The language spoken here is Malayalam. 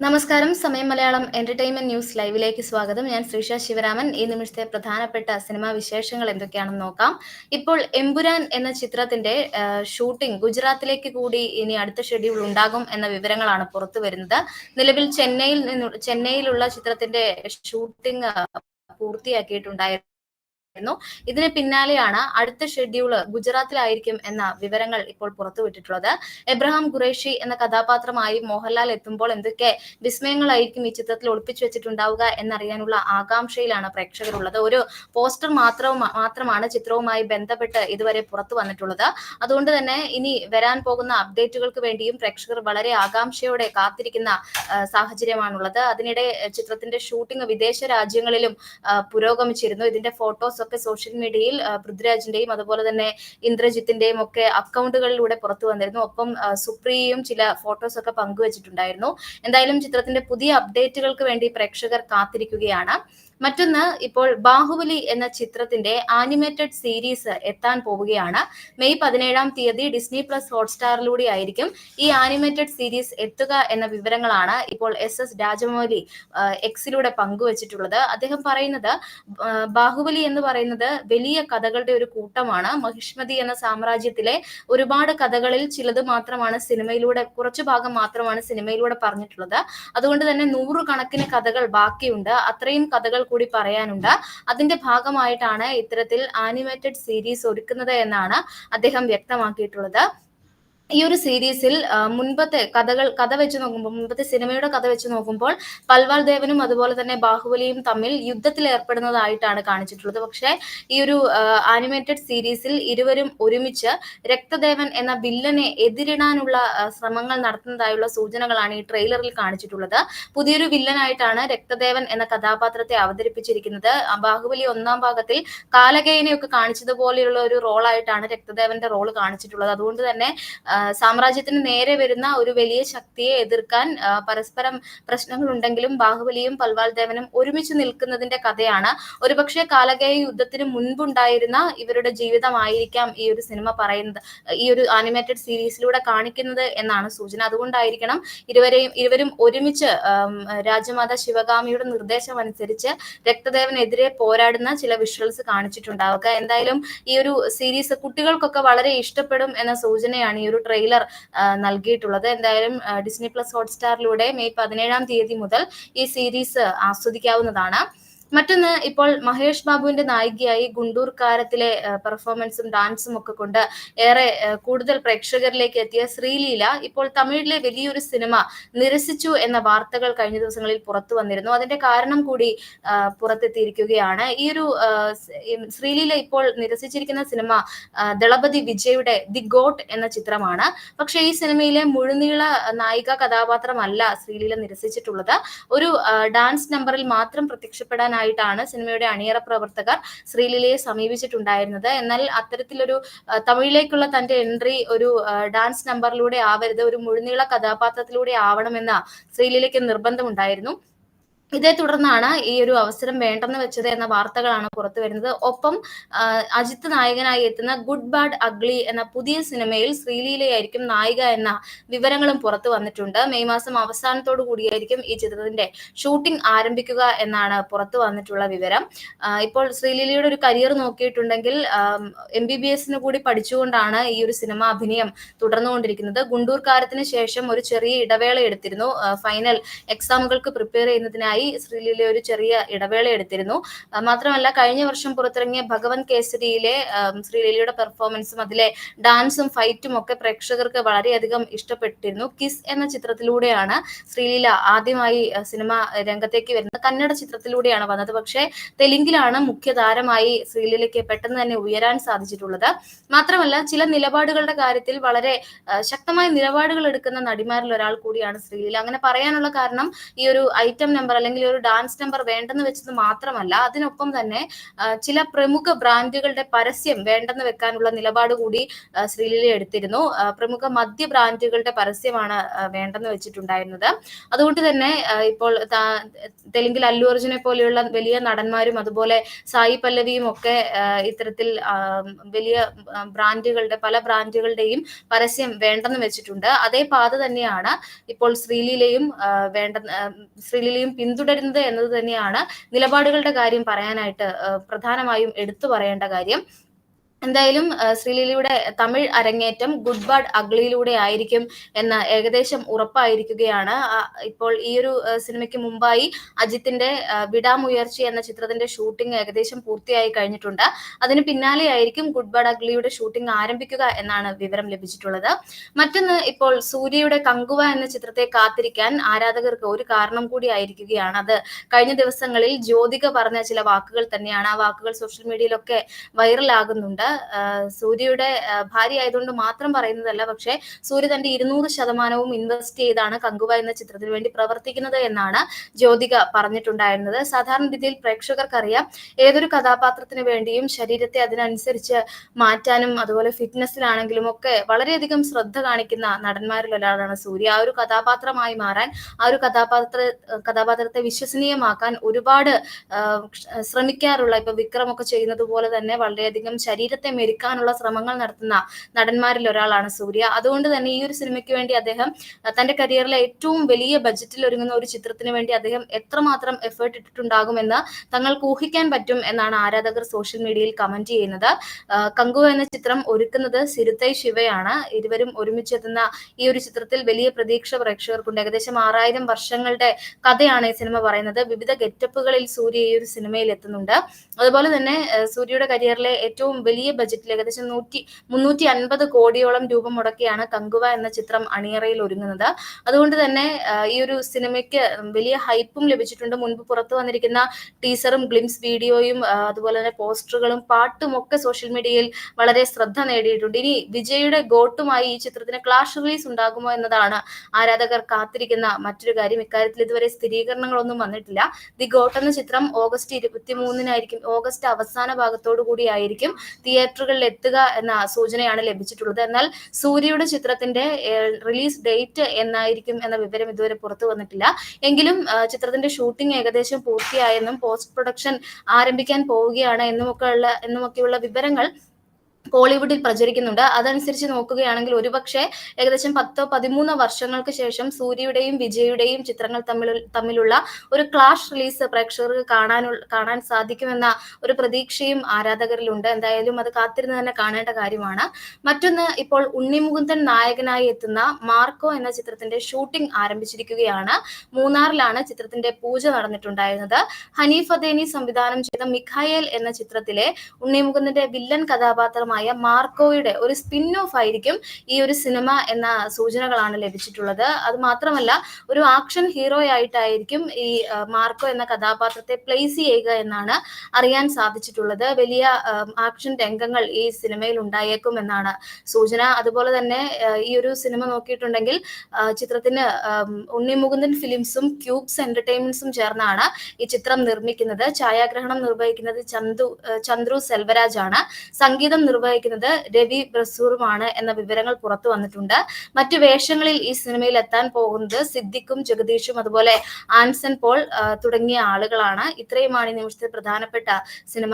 നമസ്കാരം. സമയം മലയാളം എന്റർടൈൻമെന്റ് ന്യൂസ് ലൈവിലേക്ക് സ്വാഗതം. ഞാൻ ശ്രീഷ ശിവരാമൻ. ഈ നിമിഷത്തെ പ്രധാനപ്പെട്ട സിനിമാ വിശേഷങ്ങൾ എന്തൊക്കെയാണെന്ന് നോക്കാം. ഇപ്പോൾ എമ്പുരാൻ എന്ന ചിത്രത്തിന്റെ ഷൂട്ടിംഗ് ഗുജറാത്തിലേക്ക് കൂടി ഇനി അടുത്ത ഷെഡ്യൂൾ ഉണ്ടാകും എന്ന വിവരങ്ങളാണ് പുറത്തു വരുന്നത്. നിലവിൽ ചെന്നൈയിൽ നിന്നു ചെന്നൈയിലുള്ള ചിത്രത്തിന്റെ ഷൂട്ടിംഗ് ആ, പൂർത്തിയാക്കിയിട്ടുണ്ടായിരുന്നു ഇതിന് പിന്നാലെയാണ് അടുത്ത ഷെഡ്യൂൾ ഗുജറാത്തിലായിരിക്കും എന്ന വിവരങ്ങൾ ഇപ്പോൾ പുറത്തുവിട്ടിട്ടുള്ളത്. എബ്രഹാം ഖുറേഷി എന്ന കഥാപാത്രമായി മോഹൻലാൽ എത്തുമ്പോൾ എന്തൊക്കെ വിസ്മയങ്ങളായിരിക്കും ഈ ചിത്രത്തിൽ ഒളിപ്പിച്ചു വെച്ചിട്ടുണ്ടാവുക എന്നറിയാനുള്ള ആകാംക്ഷയിലാണ് പ്രേക്ഷകരുള്ളത്. ഒരു പോസ്റ്റർ മാത്രവും മാത്രമാണ് ചിത്രവുമായി ബന്ധപ്പെട്ട് ഇതുവരെ പുറത്തു വന്നിട്ടുള്ളത്. അതുകൊണ്ട് തന്നെ ഇനി വരാൻ പോകുന്ന അപ്ഡേറ്റുകൾക്ക് വേണ്ടിയും പ്രേക്ഷകർ വളരെ ആകാംക്ഷയോടെ കാത്തിരിക്കുന്ന സാഹചര്യമാണുള്ളത്. അതിനിടെ ചിത്രത്തിന്റെ ഷൂട്ടിംഗ് വിദേശ രാജ്യങ്ങളിലും പുരോഗമിച്ചിരുന്നു. ഇതിന്റെ ഫോട്ടോസ് ഒക്കെ സോഷ്യൽ മീഡിയയിൽ പൃഥ്വിരാജിന്റെയും അതുപോലെ തന്നെ ഇന്ദ്രജിത്തിന്റെയും ഒക്കെ അക്കൗണ്ടുകളിലൂടെ പുറത്തു വന്നിരുന്നു. ഒപ്പം സുപ്രിയയും ചില ഫോട്ടോസ് ഒക്കെ പങ്കുവച്ചിട്ടുണ്ടായിരുന്നു. എന്തായാലും ചിത്രത്തിന്റെ പുതിയ അപ്ഡേറ്റുകൾക്ക് വേണ്ടി പ്രേക്ഷകർ കാത്തിരിക്കുകയാണ്. മറ്റൊന്ന് ഇപ്പോൾ ബാഹുബലി എന്ന ചിത്രത്തിന്റെ ആനിമേറ്റഡ് സീരീസ് എത്താൻ പോവുകയാണ്. മെയ് പതിനേഴാം തീയതി ഡിസ്നി പ്ലസ് ഹോട്ട്സ്റ്റാറിലൂടെ ആയിരിക്കും ഈ ആനിമേറ്റഡ് സീരീസ് എത്തുക എന്ന വിവരങ്ങളാണ് ഇപ്പോൾ എസ് എസ് രാജമൗലി എക്സിലൂടെ പങ്കുവച്ചിട്ടുള്ളത്. അദ്ദേഹം പറയുന്നത് ബാഹുബലി എന്ന് പറയുന്നത് വലിയ കഥകളുടെ ഒരു കൂട്ടമാണ്. മഹിഷ്മതി എന്ന സാമ്രാജ്യത്തിലെ ഒരുപാട് കഥകളിൽ ചിലത് മാത്രമാണ് സിനിമയിലൂടെ കുറച്ചു ഭാഗം മാത്രമാണ് സിനിമയിലൂടെ പറഞ്ഞിട്ടുള്ളത്. അതുകൊണ്ട് തന്നെ നൂറുകണക്കിന് കഥകൾ ബാക്കിയുണ്ട്. അത്രയും കഥകൾ കൂടി പറയാനുണ്ട്. അതിന്റെ ഭാഗമായിട്ടാണ് ഇത്തരത്തിൽ ആനിമേറ്റഡ് സീരീസ് ഒരുക്കുന്നത് എന്നാണ് അദ്ദേഹം വ്യക്തമാക്കിയിട്ടുള്ളത്. ഈ ഒരു സീരീസിൽ മുൻപത്തെ കഥകൾ കഥ വെച്ച് നോക്കുമ്പോൾ മുൻപത്തെ സിനിമയുടെ കഥ വെച്ച് നോക്കുമ്പോൾ പൽവാൾ ദേവനും അതുപോലെ തന്നെ ബാഹുബലിയും തമ്മിൽ യുദ്ധത്തിൽ ഏർപ്പെടുന്നതായിട്ടാണ് കാണിച്ചിട്ടുള്ളത്. പക്ഷേ ഈ ഒരു ആനിമേറ്റഡ് സീരീസിൽ ഇരുവരും ഒരുമിച്ച് രക്തദേവൻ എന്ന വില്ലനെ എതിരിടാനുള്ള ശ്രമങ്ങൾ നടത്തുന്നതായുള്ള സൂചനകളാണ് ഈ ട്രെയിലറിൽ കാണിച്ചിട്ടുള്ളത്. പുതിയൊരു വില്ലനായിട്ടാണ് രക്തദേവൻ എന്ന കഥാപാത്രത്തെ അവതരിപ്പിച്ചിരിക്കുന്നത്. ബാഹുബലി ഒന്നാം ഭാഗത്തിൽ കാലകേയനെയൊക്കെ കാണിച്ചതുപോലെയുള്ള ഒരു റോളായിട്ടാണ് രക്തദേവന്റെ റോൾ കാണിച്ചിട്ടുള്ളത്. അതുകൊണ്ട് തന്നെ സാമ്രാജ്യത്തിന് നേരെ വരുന്ന ഒരു വലിയ ശക്തിയെ എതിർക്കാൻ പരസ്പരം പ്രശ്നങ്ങൾ ഉണ്ടെങ്കിലും ബാഹുബലിയും പൽവാൾ ദേവനും ഒരുമിച്ച് നിൽക്കുന്നതിന്റെ കഥയാണ്. ഒരുപക്ഷെ കാലകേയ യുദ്ധത്തിന് മുൻപുണ്ടായിരുന്ന ഇവരുടെ ജീവിതമായിരിക്കാം ഈ ഒരു സിനിമ പറയുന്നത് ഈ ഒരു ആനിമേറ്റഡ് സീരീസിലൂടെ കാണിക്കുന്നത് എന്നാണ് സൂചന. അതുകൊണ്ടായിരിക്കണം ഇരുവരെയും ഇരുവരും ഒരുമിച്ച് രാജമാതാ ശിവകാമിയുടെ നിർദ്ദേശം അനുസരിച്ച് രക്തദേവനെതിരെ പോരാടുന്ന ചില വിഷ്വൽസ് കാണിച്ചിട്ടുണ്ടാവുക. എന്തായാലും ഈ ഒരു സീരീസ് കുട്ടികൾക്കൊക്കെ വളരെ ഇഷ്ടപ്പെടും എന്ന സൂചനയാണ് ഈ ഒരു ട്രെയിലർ നൽകിയിട്ടുള്ളത്. എന്തായാലും ഡിസ്നി പ്ലസ് ഹോട്ട്സ്റ്റാറിലൂടെ മെയ് പതിനേഴാം തീയതി മുതൽ ഈ സീരീസ് ആസ്വദിക്കാവുന്നതാണ്. മറ്റൊന്ന് ഇപ്പോൾ മഹേഷ് ബാബുവിന്റെ നായികയായി ഗുണ്ടൂർ കാരത്തിലെ പെർഫോമൻസും ഡാൻസും ഒക്കെ കൊണ്ട് ഏറെ കൂടുതൽ പ്രേക്ഷകരിലേക്ക് എത്തിയ ശ്രീലീല ഇപ്പോൾ തമിഴിലെ വലിയൊരു സിനിമ നിരസിച്ചു എന്ന വാർത്തകൾ കഴിഞ്ഞ ദിവസങ്ങളിൽ പുറത്തു വന്നിരുന്നു. അതിന്റെ കാരണം കൂടി പുറത്തെത്തിയിരിക്കുകയാണ്. ഈ ഒരു ശ്രീലീല ഇപ്പോൾ നിരസിച്ചിരിക്കുന്ന സിനിമ ദളപതി വിജയുടെ ദി ഗോട്ട് എന്ന ചിത്രമാണ്. പക്ഷേ ഈ സിനിമയിലെ മുഴുനീള നായിക കഥാപാത്രമല്ല ശ്രീലീല നിരസിച്ചിട്ടുള്ളത്. ഒരു ഡാൻസ് നമ്പറിൽ മാത്രം പ്രത്യക്ഷപ്പെടാനായിട്ടാണ് സിനിമയുടെ അണിയറ പ്രവർത്തകർ ശ്രീലീലയെ സമീപിച്ചിട്ടുണ്ടായിരുന്നത്. എന്നാൽ അത്തരത്തിലൊരു തമിഴിലേക്കുള്ള തന്റെ എൻട്രി ഒരു ഡാൻസ് നമ്പറിലൂടെ ആവരുത് ഒരു മുഴുനീള കഥാപാത്രത്തിലൂടെ ആവണമെന്ന ശ്രീലീലയ്ക്ക് നിർബന്ധമുണ്ടായിരുന്നു. ഇതേ തുടർന്നാണ് ഈ ഒരു അവസരം വേണ്ടെന്ന് വെച്ചത് എന്ന വാർത്തകളാണ് പുറത്തു വരുന്നത്. ഒപ്പം അജിത് അജിത്ത് നായകനായി എത്തുന്ന ഗുഡ് ബാഡ് അഗ്ലി എന്ന പുതിയ സിനിമയിൽ ശ്രീലീലയായിരിക്കും നായിക എന്ന വിവരങ്ങളും പുറത്തു വന്നിട്ടുണ്ട്. മെയ് മാസം അവസാനത്തോടു കൂടിയായിരിക്കും ഈ ചിത്രത്തിന്റെ ഷൂട്ടിംഗ് ആരംഭിക്കുക എന്നാണ് പുറത്തു വന്നിട്ടുള്ള വിവരം. ഇപ്പോൾ ശ്രീലീലയുടെ ഒരു കരിയർ നോക്കിയിട്ടുണ്ടെങ്കിൽ എം ബി ബി എസിന് കൂടി പഠിച്ചുകൊണ്ടാണ് ഈ ഒരു സിനിമ അഭിനയം തുടർന്നുകൊണ്ടിരിക്കുന്നത്. ഗുണ്ടൂർ കാരത്തിന് ശേഷം ഒരു ചെറിയ ഇടവേള എടുത്തിരുന്നു. ഫൈനൽ എക്സാമുകൾക്ക് പ്രിപ്പയർ ചെയ്യുന്നതിനായി ശ്രീലീല ഒരു ചെറിയ ഇടവേള എടുത്തിരുന്നു. മാത്രമല്ല കഴിഞ്ഞ വർഷം പുറത്തിറങ്ങിയ ഭഗവൻ കേസരിയിലെ ശ്രീലീലയുടെ പെർഫോമൻസും അതിലെ ഡാൻസും ഫൈറ്റും ഒക്കെ പ്രേക്ഷകർക്ക് വളരെയധികം ഇഷ്ടപ്പെട്ടിരുന്നു. കിസ് എന്ന ചിത്രത്തിലൂടെയാണ് ശ്രീലീല ആദ്യമായി സിനിമ രംഗത്തേക്ക് വരുന്നത്. കന്നഡ ചിത്രത്തിലൂടെയാണ് വന്നത്. പക്ഷേ തെലുങ്കിലാണ് മുഖ്യതാരമായി ശ്രീലീലയ്ക്ക് പെട്ടെന്ന് തന്നെ ഉയരാൻ സാധിച്ചിട്ടുള്ളത്. മാത്രമല്ല ചില നിലപാടുകളുടെ കാര്യത്തിൽ വളരെ ശക്തമായ നിലപാടുകൾ എടുക്കുന്ന നടിമാരിൽ ഒരാൾ കൂടിയാണ് ശ്രീലീല. അങ്ങനെ പറയാനുള്ള കാരണം ഈ ഒരു ഐറ്റം നമ്പർ അല്ലെങ്കിൽ അല്ലെങ്കിൽ ഒരു ഡാൻസ് നമ്പർ വേണ്ടെന്ന് വെച്ചത് മാത്രമല്ല അതിനൊപ്പം തന്നെ ചില പ്രമുഖ ബ്രാൻഡുകളുടെ പരസ്യം വേണ്ടെന്ന് വെക്കാനുള്ള നിലപാട് കൂടി ശ്രീലീല എടുത്തിരുന്നു. പ്രമുഖ മദ്യ ബ്രാൻഡുകളുടെ പരസ്യമാണ് വേണ്ടെന്ന് വെച്ചിട്ടുണ്ടായിരുന്നത്. അതുകൊണ്ട് തന്നെ ഇപ്പോൾ തെലുങ്കിൽ അല്ലു അർജുനെ പോലെയുള്ള വലിയ നടന്മാരും അതുപോലെ സായി പല്ലവിയും ഒക്കെ ഇത്തരത്തിൽ വലിയ ബ്രാൻഡുകളുടെ പല ബ്രാൻഡുകളുടെയും പരസ്യം വേണ്ടെന്ന് വെച്ചിട്ടുണ്ട്. അതേ പാത തന്നെയാണ് ഇപ്പോൾ ശ്രീലീലയും വേണ്ട ശ്രീലീലയും പിന്തുടരുന്നത് എന്നത് തന്നെയാണ് നിലപാടുകളുടെ കാര്യം പറയാനായിട്ട് പ്രധാനമായും എടുത്തു പറയേണ്ട കാര്യം. എന്തായാലും ശ്രീലീലയുടെ തമിഴ് അരങ്ങേറ്റം ഗുഡ് ബാഡ് അഗ്ലിയിലൂടെ ആയിരിക്കും എന്ന് ഏകദേശം ഉറപ്പായിരിക്കുകയാണ്. ഇപ്പോൾ ഈ ഒരു സിനിമയ്ക്ക് മുമ്പായി അജിത്തിന്റെ വിടാമുയർച്ചി എന്ന ചിത്രത്തിന്റെ ഷൂട്ടിംഗ് ഏകദേശം പൂർത്തിയായി കഴിഞ്ഞിട്ടുണ്ട്. അതിന് പിന്നാലെയായിരിക്കും ഗുഡ് ബാഡ് അഗ്ലിയുടെ ഷൂട്ടിംഗ് ആരംഭിക്കുക എന്നാണ് വിവരം ലഭിച്ചിട്ടുള്ളത്. മറ്റൊന്ന് ഇപ്പോൾ സൂര്യയുടെ കങ്കുവ എന്ന ചിത്രത്തെ കാത്തിരിക്കാൻ ആരാധകർക്ക് ഒരു കാരണം കൂടി ആയിരിക്കുകയാണ്. അത് കഴിഞ്ഞ ദിവസങ്ങളിൽ ജ്യോതിക പറഞ്ഞ ചില വാക്കുകൾ തന്നെയാണ്. ആ വാക്കുകൾ സോഷ്യൽ മീഡിയയിലൊക്കെ വൈറലാകുന്നുണ്ട്. സൂര്യയുടെ ഭാര്യ ആയതുകൊണ്ട് മാത്രം പറയുന്നതല്ല പക്ഷേ സൂര്യ തന്റെ ഇരുന്നൂറ് ശതമാനവും ഇൻവെസ്റ്റ് ചെയ്താണ് കങ്കുവ എന്ന ചിത്രത്തിന് വേണ്ടി പ്രവർത്തിക്കുന്നത് എന്നാണ് ജ്യോതിക പറഞ്ഞിട്ടുണ്ടായിരുന്നത്. സാധാരണ രീതിയിൽ പ്രേക്ഷകർക്കറിയാം ഏതൊരു കഥാപാത്രത്തിന് വേണ്ടിയും ശരീരത്തെ അതിനനുസരിച്ച് മാറ്റാനും അതുപോലെ ഫിറ്റ്നസ്സിലാണെങ്കിലും ഒക്കെ വളരെയധികം ശ്രദ്ധ കാണിക്കുന്ന നടന്മാരിൽ ഒരാളാണ് സൂര്യ. ആ ഒരു കഥാപാത്രമായി മാറാൻ ആ ഒരു കഥാപാത്ര കഥാപാത്രത്തെ വിശ്വസനീയമാക്കാൻ ഒരുപാട് ശ്രമിക്കാറുള്ള ഇപ്പൊ വിക്രമൊക്കെ ചെയ്യുന്നത് പോലെ തന്നെ വളരെയധികം ശരീര ജീവിതത്തെ മെരുക്കാനുള്ള ശ്രമങ്ങൾ നടത്തുന്ന നടന്മാരിൽ ഒരാളാണ് സൂര്യ. അതുകൊണ്ട് തന്നെ ഈ ഒരു സിനിമയ്ക്ക് വേണ്ടി അദ്ദേഹം തന്റെ കരിയറിലെ ഏറ്റവും വലിയ ബജറ്റിൽ ഒരുങ്ങുന്ന ഒരു ചിത്രത്തിന് വേണ്ടി അദ്ദേഹം എത്രമാത്രം എഫേർട്ട് ഇട്ടിട്ടുണ്ടാകുമെന്ന് തങ്ങൾക്ക് ഊഹിക്കാൻ പറ്റും എന്നാണ് ആരാധകർ സോഷ്യൽ മീഡിയയിൽ കമന്റ് ചെയ്യുന്നത്. കങ്കു എന്ന ചിത്രം ഒരുക്കുന്നത് സിരുത്തൈ ശിവയാണ്. ഇരുവരും ഒരുമിച്ചെത്തുന്ന ഈ ഒരു ചിത്രത്തിൽ വലിയ പ്രതീക്ഷ പ്രേക്ഷകർക്കുണ്ട്. ഏകദേശം ആറായിരം വർഷങ്ങളുടെ കഥയാണ് ഈ സിനിമ പറയുന്നത്. വിവിധ ഗെറ്റപ്പുകളിൽ സൂര്യ ഈ ഒരു സിനിമയിൽ എത്തുന്നുണ്ട്. അതുപോലെ തന്നെ സൂര്യയുടെ കരിയറിലെ ഏറ്റവും വലിയ ബജറ്റിൽ ഏകദേശം നൂറ്റി മുന്നൂറ്റി അൻപത് കോടിയോളം രൂപ മുടക്കിയാണ് കങ്കുവ എന്ന ചിത്രം അണിയറയിൽ ഒരുങ്ങുന്നത്. അതുകൊണ്ട് തന്നെ ഈ ഒരു സിനിമയ്ക്ക് വലിയ ഹൈപ്പും ലഭിച്ചിട്ടുണ്ട്. മുൻപ് പുറത്തു വന്നിരിക്കുന്ന ടീസറും ഗ്ലിംസ് വീഡിയോയും അതുപോലെ തന്നെ പോസ്റ്ററുകളും പാട്ടും ഒക്കെ സോഷ്യൽ മീഡിയയിൽ വളരെ ശ്രദ്ധ നേടിയിട്ടുണ്ട്. ഇനി വിജയുടെ ഗോട്ടുമായി ഈ ചിത്രത്തിന് ക്ലാഷ് റിലീസ് ഉണ്ടാകുമോ എന്നതാണ് ആരാധകർ കാത്തിരിക്കുന്ന മറ്റൊരു കാര്യം. ഇക്കാര്യത്തിൽ ഇതുവരെ സ്ഥിരീകരണങ്ങളൊന്നും വന്നിട്ടില്ല. ദി ഗോട്ട് എന്ന ചിത്രം ഓഗസ്റ്റ് ഇരുപത്തി മൂന്നിനായിരിക്കും ഓഗസ്റ്റ് അവസാന ഭാഗത്തോടു കൂടിയായിരിക്കും. തിയേറ്ററുകളിൽ എത്തുക എന്ന സൂചനയാണ് ലഭിച്ചിട്ടുള്ളത്. എന്നാൽ സൂര്യയുടെ ചിത്രത്തിന്റെ റിലീസ് ഡേറ്റ് എന്നായിരിക്കും എന്ന വിവരം ഇതുവരെ പുറത്തു വന്നിട്ടില്ല. എങ്കിലും ചിത്രത്തിന്റെ ഷൂട്ടിംഗ് ഏകദേശം പൂർത്തിയായെന്നും പോസ്റ്റ് പ്രൊഡക്ഷൻ ആരംഭിക്കാൻ പോവുകയാണ് എന്നുമൊക്കെയുള്ള എന്നുമൊക്കെയുള്ള വിവരങ്ങൾ കോളിവുഡിൽ പ്രചരിക്കുന്നുണ്ട്. അതനുസരിച്ച് നോക്കുകയാണെങ്കിൽ ഒരുപക്ഷെ ഏകദേശം പത്തോ പതിമൂന്നോ വർഷങ്ങൾക്ക് ശേഷം സൂര്യയുടെയും വിജയുടെയും ചിത്രങ്ങൾ തമ്മിൽ തമ്മിലുള്ള ഒരു ക്ലാഷ് റിലീസ് പ്രേക്ഷകർക്ക് കാണാനുള്ള കാണാൻ സാധിക്കുമെന്ന ഒരു പ്രതീക്ഷയും ആരാധകരിലുണ്ട്. എന്തായാലും അത് കാത്തിരുന്ന് തന്നെ കാണേണ്ട കാര്യമാണ്. മറ്റൊന്ന് ഇപ്പോൾ ഉണ്ണിമുകുന്ദൻ നായകനായി എത്തുന്ന മാർക്കോ എന്ന ചിത്രത്തിന്റെ ഷൂട്ടിംഗ് ആരംഭിച്ചിരിക്കുകയാണ്. മൂന്നാറിലാണ് ചിത്രത്തിന്റെ പൂജ നടന്നിട്ടുണ്ടായിരുന്നത്. ഹനീഫ് അദേനി സംവിധാനം ചെയ്ത മിഖായേൽ എന്ന ചിത്രത്തിലെ ഉണ്ണിമുകുന്ദന്റെ വില്ലൻ കഥാപാത്രം ചിത്രമായ മാർക്കോയുടെ ഒരു സ്പിൻ ഓഫ് ആയിരിക്കും ഈ ഒരു സിനിമ എന്ന സൂചനകളാണ് ലഭിച്ചിട്ടുള്ളത്. അത് മാത്രമല്ല ഒരു ആക്ഷൻ ഹീറോ ആയിട്ടായിരിക്കും ഈ മാർക്കോ എന്ന കഥാപാത്രത്തെ പ്ലേസ് ചെയ്യുക എന്നാണ് അറിയാൻ സാധിച്ചിട്ടുള്ളത്. വലിയ ആക്ഷൻ രംഗങ്ങൾ ഈ സിനിമയിൽ ഉണ്ടായേക്കും എന്നാണ് സൂചന. അതുപോലെ തന്നെ ഈ ഒരു സിനിമ നോക്കിയിട്ടുണ്ടെങ്കിൽ ചിത്രത്തിന് ഉണ്ണി മുകുന്ദൻ ഫിലിംസും ക്യൂബ്സ് എന്റർടൈൻമെന്റ്സും ചേർന്നാണ് ഈ ചിത്രം നിർമ്മിക്കുന്നത്. ഛായാഗ്രഹണം നിർവഹിക്കുന്നത് ചന്തു ചന്ദ്രു സെൽവരാജ് ആണ് സംഗീതം നിർവഹിക്കുന്നത് രവി ബ്രസൂറുമാണ് എന്ന വിവരങ്ങൾ പുറത്തു വന്നിട്ടുണ്ട്. മറ്റു വേഷങ്ങളിൽ ഈ സിനിമയിൽ എത്താൻ പോകുന്നത് സിദ്ദിഖും ജഗദീഷും അതുപോലെ ആൻസൺ പോൾ തുടങ്ങിയ ആളുകളാണ്. ഇത്രയുമാണ് ഈ നിമിഷത്തെ പ്രധാനപ്പെട്ട സിനിമ